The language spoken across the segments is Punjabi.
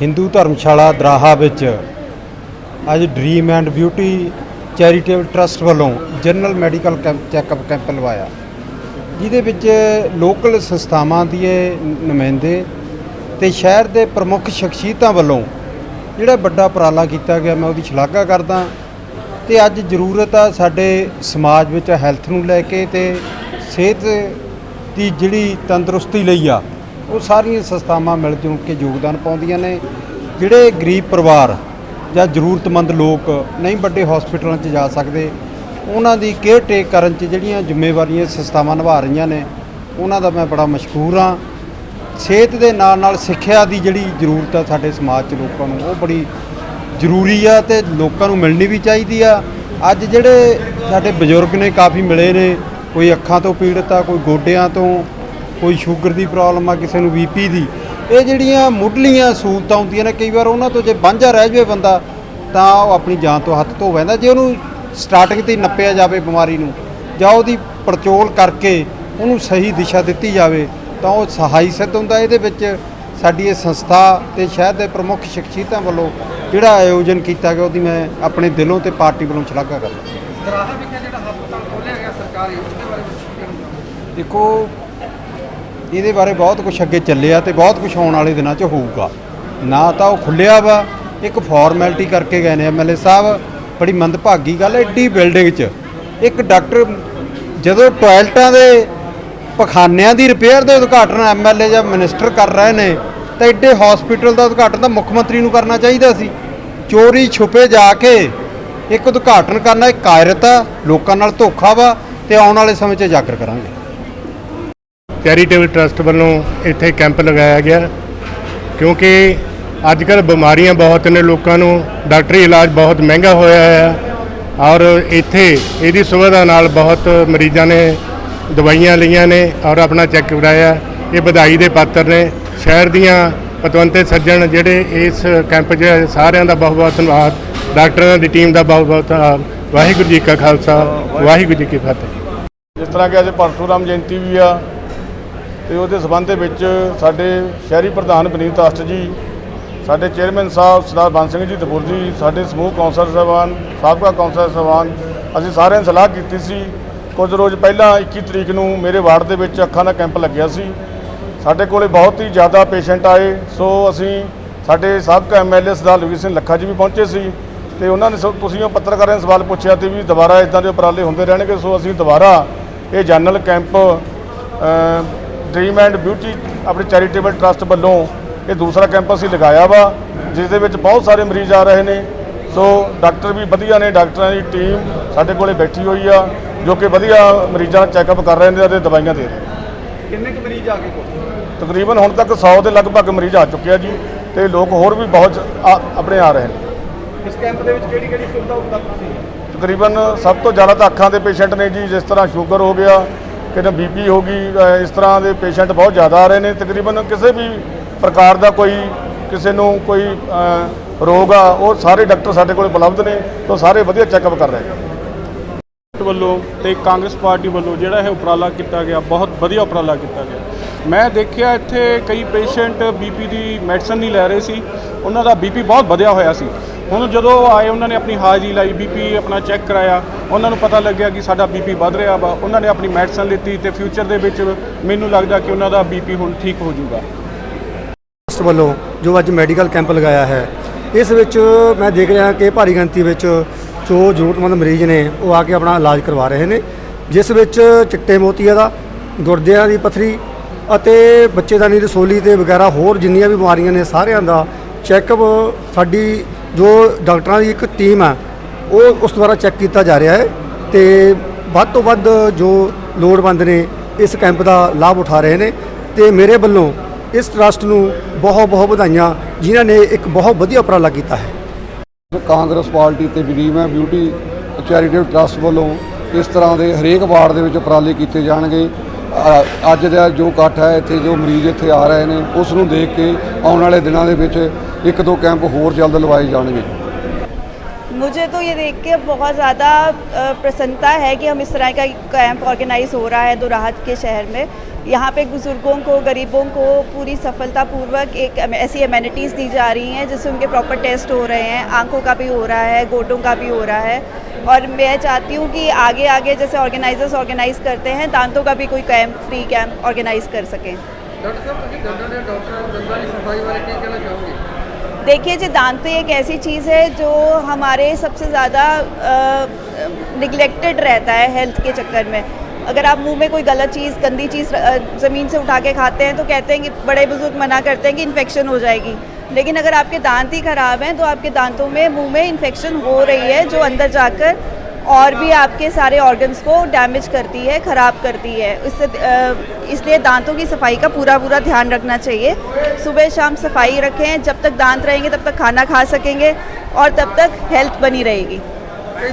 ਹਿੰਦੂ ਧਰਮਸ਼ਾਲਾ ਦਰਾਹਾ ਵਿੱਚ ਅੱਜ dream and beauty charitable trust ਵੱਲੋਂ general medical camp checkup camp ਲਵਾਇਆ। ਜਿਹਦੇ ਵਿੱਚ ਲੋਕਲ ਸੰਸਥਾਵਾਂ ਦੇ ਨੁਮਾਇੰਦੇ ਤੇ ਸ਼ਹਿਰ ਦੇ ਪ੍ਰਮੁੱਖ ਸ਼ਖਸੀਅਤਾਂ ਵੱਲੋਂ ਜਿਹੜਾ ਵੱਡਾ ਉਪਰਾਲਾ ਕੀਤਾ ਗਿਆ, ਮੈਂ ਉਹਦੀ ਸ਼ਲਾਘਾ ਕਰਦਾ ਤੇ ਅੱਜ ਜ਼ਰੂਰਤ ਆ ਸਾਡੇ ਸਮਾਜ ਵਿੱਚ ਹੈਲਥ ਨੂੰ ਲੈ ਕੇ ਤੇ ਸਿਹਤ ਦੀ ਜਿਹੜੀ ਤੰਦਰੁਸਤੀ ਲਈ ਆ ਉਹ ਸਾਰੀਆਂ ਸੰਸਥਾਵਾਂ ਮਿਲ ਜੁਲ ਕੇ ਯੋਗਦਾਨ ਪਾਉਂਦੀਆਂ ਨੇ। ਜਿਹੜੇ ਗਰੀਬ ਪਰਿਵਾਰ ਜਾਂ ਜ਼ਰੂਰਤਮੰਦ ਲੋਕ ਨਹੀਂ ਵੱਡੇ ਹਸਪੀਟਲਾਂ 'ਚ ਜਾ ਸਕਦੇ, ਉਹਨਾਂ ਦੀ ਕੇਅਰ ਟੇਕ ਕਰਨ 'ਚ ਜਿਹੜੀਆਂ ਜ਼ਿੰਮੇਵਾਰੀਆਂ ਸੰਸਥਾਵਾਂ ਨਿਭਾ ਰਹੀਆਂ ਨੇ, ਉਹਨਾਂ ਦਾ ਮੈਂ ਬੜਾ ਮਸ਼ਕੂਰ ਹਾਂ। ਸਿਹਤ ਦੇ ਨਾਲ ਨਾਲ ਸਿੱਖਿਆ ਦੀ ਜਿਹੜੀ ਜ਼ਰੂਰਤ ਆ ਸਾਡੇ ਸਮਾਜ 'ਚ ਲੋਕਾਂ ਨੂੰ, ਉਹ ਬੜੀ ਜ਼ਰੂਰੀ ਆ ਤੇ ਲੋਕਾਂ ਨੂੰ ਮਿਲਣੀ ਵੀ ਚਾਹੀਦੀ ਆ। ਅੱਜ ਜਿਹੜੇ ਸਾਡੇ ਬਜ਼ੁਰਗ ਨੇ, ਕਾਫੀ ਮਿਲੇ ਨੇ, ਕੋਈ ਅੱਖਾਂ ਤੋਂ ਪੀੜਤ ਆ, ਕੋਈ ਗੋਡਿਆਂ ਤੋਂ ਕੋਈ ਸ਼ੂਗਰ ਦੀ ਪ੍ਰੋਬਲਮ ਆ ਕਿਸੇ ਨੂੰ ਬੀਪੀ ਦੀ ਇਹ ਜਿਹੜੀਆਂ ਮੁੱਢਲੀਆਂ ਸਹੂਲਤਾਂ ਹੁੰਦੀਆਂ ਨੇ ਕਈ ਵਾਰ ਉਹਨਾਂ ਤੋਂ ਜੇ ਵਾਂਝਾ ਰਹਿ ਜਾਵੇ ਬੰਦਾ ਤਾਂ ਉਹ ਆਪਣੀ ਜਾਨ ਤੋਂ ਹੱਥ ਧੋ ਬੈਂਦਾ ਜੇ ਉਹਨੂੰ ਸਟਾਰਟਿੰਗ ਤੇ ਨੱਪਿਆ ਜਾਵੇ ਬਿਮਾਰੀ ਨੂੰ ਜਾਂ ਉਹਦੀ ਪੜਚੋਲ ਕਰਕੇ ਉਹਨੂੰ ਸਹੀ ਦਿਸ਼ਾ ਦਿੱਤੀ ਜਾਵੇ ਤਾਂ ਉਹ ਸਹਾਈ ਸਿੱਧ ਹੁੰਦਾ। ਇਹਦੇ ਵਿੱਚ ਸਾਡੀ ਇਹ ਸੰਸਥਾ ਤੇ ਸ਼ਹਿਰ ਦੇ ਪ੍ਰਮੁੱਖ ਸ਼ਖਸੀਅਤਾਂ ਵੱਲੋਂ ਜਿਹੜਾ ਆਯੋਜਨ ਕੀਤਾ ਗਿਆ ਉਹਦੀ ਮੈਂ ਆਪਣੇ ਦਿਲੋਂ ਤੇ ਪਾਰਟੀ ਵੱਲੋਂ ਸ਼ਲਾਘਾ ਕਰਦਾ ਦਰਾਹਾ ਵਿਖੇ ਜਿਹੜਾ ਹਸਪਤਾਲ ਖੋਲ੍ਹਿਆ ਗਿਆ ਸਰਕਾਰੀ ਉਹਦੇ ਬਾਰੇ ਕੁਝ ਕਹਿਣਾ ਦੇਖੋ ਇਹਦੇ ਬਾਰੇ ਬਹੁਤ ਕੁਝ ਅੱਗੇ ਚੱਲਿਆ ਤੇ ਬਹੁਤ ਕੁਝ ਆਉਣ ਵਾਲੇ ਦਿਨਾਂ 'ਚ ਹੋਊਗਾ। ਨਾ ਤਾਂ ਉਹ ਖੁੱਲਿਆ ਵਾ, ਇੱਕ ਫਾਰਮੈਲਿਟੀ ਕਰਕੇ ਗਏ ਨੇ ਐਮਐਲਏ ਸਾਹਿਬ। ਬੜੀ ਮੰਦਭਾਗੀ ਗੱਲ ਹੈ ਏਡੀ ਬਿਲਡਿੰਗ 'ਚ। ਇੱਕ ਡਾਕਟਰ ਜਦੋਂ ਟਾਇਲਟਾਂ ਦੇ ਪਖਾਨਿਆਂ ਦੀ ਰਿਪੇਅਰ ਦੇ ਉਦਘਾਟਨ ਐਮਐਲਏ ਜਾਂ ਮਿਨਿਸਟਰ ਕਰ ਰਹੇ ਨੇ, ਤਾਂ ਐਡੇ ਹਸਪੀਟਲ ਦਾ ਉਦਘਾਟਨ ਤਾਂ ਮੁੱਖ ਮੰਤਰੀ ਨੂੰ ਕਰਨਾ ਚਾਹੀਦਾ ਸੀ। ਚੋਰੀ ਛੁਪੇ ਜਾ ਕੇ ਇੱਕ ਉਦਘਾਟਨ ਕਰਨਾ ਇੱਕ ਕਾਇਰਤ ਆ, ਲੋਕਾਂ ਨਾਲ ਧੋਖਾ ਵਾ, ਤੇ ਆਉਣ ਵਾਲੇ ਸਮੇਂ 'ਚ ਜਾਗਰ ਕਰਾਂਗੇ। ਚੈਰੀਟੇਬਲ ਟਰਸਟ ਵੱਲੋਂ ਇੱਥੇ ਕੈਂਪ ਲਗਾਇਆ ਗਿਆ, ਕਿਉਂਕਿ ਅੱਜ ਕੱਲ੍ਹ ਬਿਮਾਰੀਆਂ ਬਹੁਤ ਨੇ ਲੋਕਾਂ ਨੂੰ, ਡਾਕਟਰੀ ਇਲਾਜ ਬਹੁਤ ਮਹਿੰਗਾ ਹੋਇਆ ਹੈ ਔਰ ਇੱਥੇ ਇਹਦੀ ਸੁਵਿਧਾ ਨਾਲ ਬਹੁਤ ਮਰੀਜ਼ਾਂ ਨੇ ਦਵਾਈਆਂ ਲਈਆਂ ਨੇ ਔਰ ਆਪਣਾ ਚੈੱਕ ਕਰਾਇਆ, ਇਹ ਵਧਾਈ ਦੇ ਪਾਤਰ ਨੇ, ਸ਼ਹਿਰ ਦੀਆਂ ਪਤਵੰਤੇ ਸੱਜਣ ਜਿਹੜੇ ਇਸ ਕੈਂਪ 'ਚ ਸਾਰਿਆਂ ਦਾ ਬਹੁਤ ਬਹੁਤ ਧੰਨਵਾਦ, ਡਾਕਟਰਾਂ ਦੀ ਟੀਮ ਦਾ ਬਹੁਤ ਬਹੁਤ ਧੰਨਵਾਦ। ਵਾਹਿਗੁਰੂ ਜੀ ਕਾ ਖਾਲਸਾ, ਵਾਹਿਗੁਰੂ ਜੀ ਕੀ ਫਤਿਹ ਜਿਸ ਤਰ੍ਹਾਂ ਕਿ ਅੱਜ ਪਰਸ਼ੂਰਾਮ ਜਯੰਤੀ ਵੀ ਆ ਤੇ ਉਹਦੇ ਸਬੰਧ ਦੇ ਵਿੱਚ ਸਾਡੇ ਸ਼ਹਿਰੀ ਪ੍ਰਧਾਨ ਬਨੀਤ ਅਸਟ ਜੀ, ਸਾਡੇ ਚੇਅਰਮੈਨ ਸਾਹਿਬ ਸਰਦਾਰ ਬੰਦ ਸਿੰਘ ਜੀ ਦਪੁਰ ਜੀ, ਸਾਡੇ ਸਮੂਹ ਕੌਂਸਲਰ ਸਾਹਿਬਾਨ, ਸਾਬਕਾ ਕੌਂਸਲਰ ਸਾਹਿਬਾਨ, ਅਸੀਂ ਸਾਰਿਆਂ ਨੇ ਸਲਾਹ ਕੀਤੀ ਸੀ। ਕੁਝ ਰੋਜ਼ ਪਹਿਲਾਂ 21 ਤਰੀਕ ਨੂੰ ਮੇਰੇ ਵਾਰਡ ਦੇ ਵਿੱਚ ਅੱਖਾਂ ਦਾ ਕੈਂਪ ਲੱਗਿਆ ਸੀ। ਸਾਡੇ ਕੋਲੇ ਬਹੁਤ ਹੀ ਜ਼ਿਆਦਾ ਪੇਸ਼ੈਂਟ ਆਏ, ਸੋ ਅਸੀਂ ਸਾਡੇ ਸਾਬਕਾ ਐਮਐਲਏ ਸਰਦਾਰ ਲਵੀਰ ਸਿੰਘ ਲੱਖਾ ਜੀ ਵੀ ਪਹੁੰਚੇ ਸੀ ਤੇ ਉਹਨਾਂ ਨੇ ਸਭ ਤੁਸੀਂ ਉਹ ਪੱਤਰਕਾਰਾਂ ਨੇ ਸਵਾਲ ਪੁੱਛਿਆ ਤੇ ਵੀ ਦੁਬਾਰਾ ਇਦਾਂ ਦੇ ਉਪਰਾਲੇ ਹੁੰਦੇ ਰਹਿਣਗੇ, ਸੋ ਅਸੀਂ ਦੁਬਾਰਾ ਇਹ general camp dream and beauty ਆਪਣੇ ਚੈਰੀਟੇਬਲ ਟਰਸਟ ਵੱਲੋਂ ਇਹ ਦੂਸਰਾ ਕੈਂਪ ਅਸੀਂ ਲਗਾਇਆ ਵਾ ਜਿਸ ਦੇ ਵਿੱਚ ਬਹੁਤ ਸਾਰੇ ਮਰੀਜ਼ ਆ ਰਹੇ ਨੇ। ਸੋ ਡਾਕਟਰ ਵੀ ਵਧੀਆ ਨੇ ਡਾਕਟਰਾਂ ਦੀ ਟੀਮ ਸਾਡੇ ਕੋਲੇ ਬੈਠੀ ਹੋਈ ਆ ਜੋ ਕਿ ਵਧੀਆ ਮਰੀਜ਼ਾਂ ਦਾ ਚੈੱਕਅਪ ਕਰ ਰਹੇ ਨੇ ਅਤੇ ਦਵਾਈਆਂ ਦੇ ਰਹੇ ਨੇ। ਕਿੰਨੇ ਕੁ ਮਰੀਜ਼ ਆ ਗਏ ਕੋਲ? ਤਕਰੀਬਨ ਹੁਣ ਤੱਕ 100 ਦੇ ਲਗਭਗ ਮਰੀਜ਼ ਆ ਚੁੱਕੇ ਆ ਜੀ ਤੇ ਲੋਕ ਹੋਰ ਵੀ ਬਹੁਤ ਆਪਣੇ ਆ ਰਹੇ ਨੇ। ਇਸ ਕੈਂਪ ਦੇ ਵਿੱਚ ਕਿਹੜੀ ਕਿਹੜੀ ਸੁਵਿਧਾ ਉਪਲਬਧ ਸੀ? ਤਕਰੀਬਨ ਸਭ ਤੋਂ ਜ਼ਿਆਦਾ ਤਾਂ ਅੱਖਾਂ ਦੇ ਪੇਸ਼ੈਂਟ ਨੇ ਜੀ ਜਿਸ ਤਰ੍ਹਾਂ ਸ਼ੂਗਰ ਹੋ ਗਿਆ ਕਿਤੇ ਬੀਪੀ ਹੋ ਗਈ ਅ, ਇਸ ਤਰ੍ਹਾਂ ਦੇ ਪੇਸ਼ੈਂਟ ਬਹੁਤ ਜ਼ਿਆਦਾ ਆ ਰਹੇ ਨੇ। ਤਕਰੀਬਨ ਕਿਸੇ ਵੀ ਪ੍ਰਕਾਰ ਦਾ ਕੋਈ ਕਿਸੇ ਨੂੰ ਕੋਈ ਅ, ਰੋਗ ਆ ਉਹ ਸਾਰੇ ਡਾਕਟਰ ਸਾਡੇ ਕੋਲ ਉਪਲਬਧ ਨੇ ਤੋਂ ਸਾਰੇ ਵਧੀਆ ਚੈੱਕਅਪ ਕਰ ਰਹੇ ਨੇ। ਵੱਲੋਂ ਤੇ ਕਾਂਗਰਸ ਪਾਰਟੀ ਵੱਲੋਂ ਜਿਹੜਾ ਇਹ ਉਪਰਾਲਾ ਕੀਤਾ ਗਿਆ ਬਹੁਤ ਵਧੀਆ ਉਪਰਾਲਾ ਕੀਤਾ ਗਿਆ। ਮੈਂ ਦੇਖਿਆ ਇੱਥੇ ਕਈ ਪੇਸ਼ੈਂਟ ਬੀਪੀ ਦੀ ਮੈਡੀਸਨ ਨਹੀਂ ਲੈ ਰਹੇ ਸੀ। ਉਹਨਾਂ ਦਾ ਬੀਪੀ ਬਹੁਤ ਵਧਿਆ ਹੋਇਆ ਸੀ। ਹੁਣ ਜਦੋਂ ਆਏ, ਉਹਨਾਂ ਨੇ ਆਪਣੀ ਹਾਜ਼ਰੀ ਲਾਈ ਬੀਪੀ ਆਪਣਾ ਚੈੱਕ ਕਰਾਇਆ। ਉਹਨਾਂ ਨੂੰ ਪਤਾ ਲੱਗਿਆ ਕਿ ਸਾਡਾ ਬੀਪੀ ਵੱਧ ਰਿਹਾ ਵਾ। ਉਹਨਾਂ ਨੇ ਆਪਣੀ ਮੈਡੀਸਨ ਲਿੱਤੀ ਤੇ ਫਿਊਚਰ ਦੇ ਵਿੱਚ ਮੈਨੂੰ ਲੱਗਦਾ ਕਿ ਉਹਨਾਂ ਦਾ ਬੀਪੀ ਹੁਣ ਠੀਕ ਹੋ ਜਾਊਗਾ। ਟਰਸਟ ਵੱਲੋਂ ਜੋ ਅੱਜ ਮੈਡੀਕਲ ਕੈਂਪ ਲਗਾਇਆ ਹੈ, ਇਸ ਵਿੱਚ ਮੈਂ ਦੇਖ ਰਿਹਾ ਕਿ ਭਾਰੀ ਗਿਣਤੀ ਵਿੱਚ ਜੋ ਜ਼ਰੂਰਤਮੰਦ ਮਰੀਜ਼ ਨੇ, ਉਹ ਆ ਕੇ ਆਪਣਾ ਇਲਾਜ ਕਰਵਾ ਰਹੇ ਨੇ। ਜਿਸ ਵਿੱਚ ਚਿੱਟੇ ਮੋਤੀਆ ਦਾ, ਗੁਰਦਿਆਂ ਦੀ ਪਥਰੀ ਅਤੇ ਬੱਚੇਦਾਨੀ ਰਸੋਲੀ ਤੇ ਵਗੈਰਾ ਹੋਰ ਜਿੰਨੀਆਂ ਵੀ ਬਿਮਾਰੀਆਂ ਨੇ, ਸਾਰਿਆਂ ਦਾ ਚੈੱਕਅਪ ਸਾਡੀ ਜੋ ਡਾਕਟਰਾਂ ਦੀ ਇੱਕ ਟੀਮ ਹੈ ਉਹ ਉਸ ਦੁਆਰਾ ਚੈੱਕ ਕੀਤਾ ਜਾ ਰਿਹਾ ਹੈ ਤੇ ਵੱਧ ਤੋਂ ਵੱਧ ਜੋ ਲੋੜਵੰਦ ਨੇ ਇਸ ਕੈਂਪ ਦਾ ਲਾਭ ਉਠਾ ਰਹੇ ਨੇ ਤੇ ਮੇਰੇ ਵੱਲੋਂ ਇਸ ਟਰਸਟ ਨੂੰ ਬਹੁਤ ਬਹੁਤ ਵਧਾਈਆਂ, ਜਿਨ੍ਹਾਂ ਨੇ ਇੱਕ ਬਹੁਤ ਵਧੀਆ ਉਪਰਾਲਾ ਕੀਤਾ ਹੈ। ਕਾਂਗਰਸ ਪਾਰਟੀ ਤੇ ਡ੍ਰੀਮ ਹੈ ਬਿਊਟੀ ਚੈਰੀਟੇਬਲ ਟਰਸਟ ਵੱਲੋਂ ਇਸ ਤਰ੍ਹਾਂ ਦੇ ਹਰੇਕ ਵਾਰਡ ਦੇ ਵਿੱਚ ਉਪਰਾਲੇ ਕੀਤੇ ਜਾਣਗੇ। ਅ- ਅੱਜ ਦਾ ਜੋ ਇਕੱਠ ਹੈ, ਇੱਥੇ ਜੋ ਮਰੀਜ਼ ਇੱਥੇ ਆ ਰਹੇ ਨੇ, ਉਸ ਨੂੰ ਦੇਖ ਕੇ ਆਉਣ ਵਾਲੇ ਦਿਨਾਂ ਦੇ ਵਿੱਚ ਇੱਕ ਦੋ ਕੈਂਪ ਹੋਰ ਜਲਦ ਲਵਾਏ ਜਾਣਗੇ। मुझे तो ये देख के बहुत ज़्यादा प्रसन्नता है कि हम इस तरह का कैंप ऑर्गेनाइज हो रहा है दो राहत के शहर में। यहाँ पे बुज़ुर्गों को, गरीबों को पूरी सफलतापूर्वक एक ऐसी अमेनिटीज़ दी जा रही हैं जिससे उनके प्रॉपर टेस्ट हो रहे हैं, आँखों का भी हो रहा है गोटों का भी हो रहा है। और मैं चाहती हूँ कि आगे आगे जैसे ऑर्गेनाइजर्स ऑर्गेनाइज़ करते हैं, दांतों का भी कोई कैंप फ्री कैंप ऑर्गेनाइज़ कर सकें। डॉक्टर साहब डॉक्टर सफ़ाई वाले देखिए जी, दांत तो एक ऐसी चीज़ है जो हमारे सबसे ज़्यादा निगलेक्टेड रहता है हेल्थ के चक्कर में। अगर आप मुँह में कोई गलत चीज़, गंदी चीज़ ज़मीन से उठा के खाते हैं तो कहते हैं कि बड़े बुज़ुर्ग मना करते हैं कि इन्फेक्शन हो जाएगी। लेकिन अगर आपके दांत ही ख़राब हैं तो आपके दांतों में, मुँह में इन्फेक्शन हो रही है जो अंदर जाकर और भी आपके सारे ऑर्गन्स को डैमेज करती है, ख़राब करती है। इससे इसलिए दांतों की सफ़ाई का पूरा पूरा ध्यान रखना चाहिए। सुबह शाम सफ़ाई रखें, जब तक दांत रहेंगे, तब तक खाना खा सकेंगे और तब तक हेल्थ बनी रहेगी। ਕਈ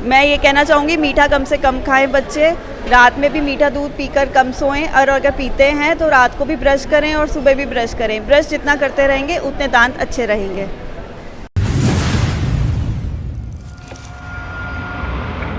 मैं ये कहना चाहूँगी, मीठा कम से कम खाएँ बच्चे। रात में भी मीठा दूध पीकर कम सोएँ। और अगर पीते हैं तो रात को भी ब्रश करें और सुबह भी ब्रश करें। ब्रश जितना करते रहेंगे, उतने दांत अच्छे रहेंगे।